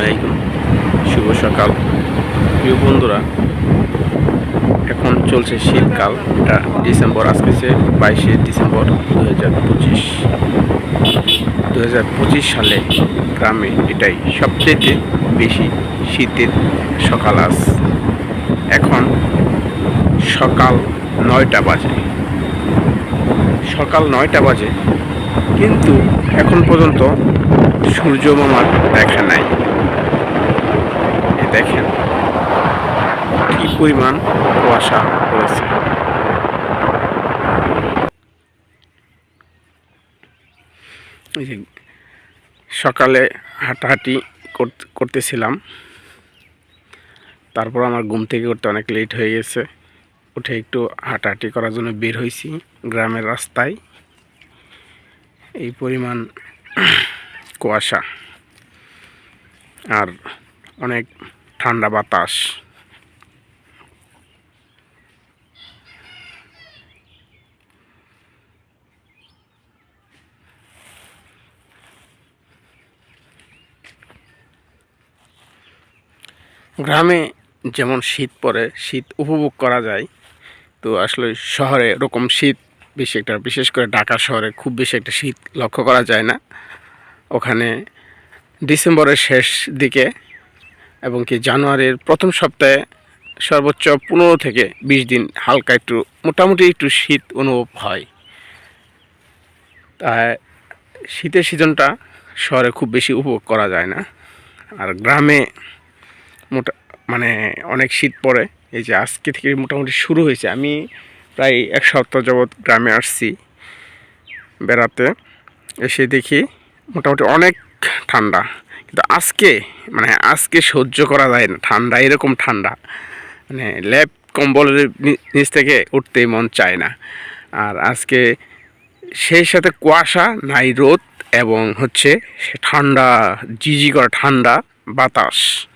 আলাইকুম। শুভ সকাল। প্রিয় বন্ধুরা, এখন চলছে শীতকাল। এটা ডিসেম্বর আসতেছে বাইশে ডিসেম্বর দু হাজার পঁচিশ। দু হাজার পঁচিশ সালে গ্রামে এটাই সবচেয়ে বেশি শীতের সকাল আজ। এখন সকাল নয়টা বাজে। সকাল নয়টা বাজে, কিন্তু এখন পর্যন্ত সূর্য মামার দেখা নাই। এই দেখেন কি পরিমাণ কুয়াশা পড়েছে সকালে হাঁটাহাঁটি করতে- করতেছিলাম। তারপর আমার ঘুম থেকে উঠতে অনেক লেট হয়ে গেছে। উঠে একটু হাঁটাহাঁটি করার জন্য বের হয়েছি গ্রামের রাস্তায়। এই পরিমাণ কুয়াশা। আর অনেক ঠান্ডা বাতাস। গ্রামে যেমন শীত পড়ে, শীত উপভোগ করা যায়, তো আসলে শহরে এরকম শীত বেশি একটা, বিশেষ করে ঢাকা শহরে খুব বেশি একটা শীত লক্ষ্য করা যায় না। ওখানে ডিসেম্বরের শেষ দিকে এবং কি জানুয়ারির প্রথম সপ্তাহে সর্বোচ্চ পনেরো থেকে বিশ দিন হালকা একটু, মোটামুটি একটু শীত অনুভব হয়। তাই শীতের সিজনটা শহরে খুব বেশি উপভোগ করা যায় না। আর গ্রামে মোটা মানে অনেক শীত পড়ে। এই যে আজকে থেকে মোটামুটি শুরু হয়েছে। আমি প্রায় এক সপ্তাহ যাবৎ গ্রামে আসছি বেড়াতে। এসে দেখি মোটামুটি অনেক ঠান্ডা। কিন্তু আজকে মানে আজকে সহ্য করা যায় না। ঠান্ডা, এরকম ঠান্ডা। মানে ল্যাব কম্বলের নিচ থেকে উঠতেই মন চায় না। আর আজকে সেই সাথে কুয়াশা, নাই রোদ এবং হচ্ছে ঠান্ডা জিজি করা ঠান্ডা বাতাস।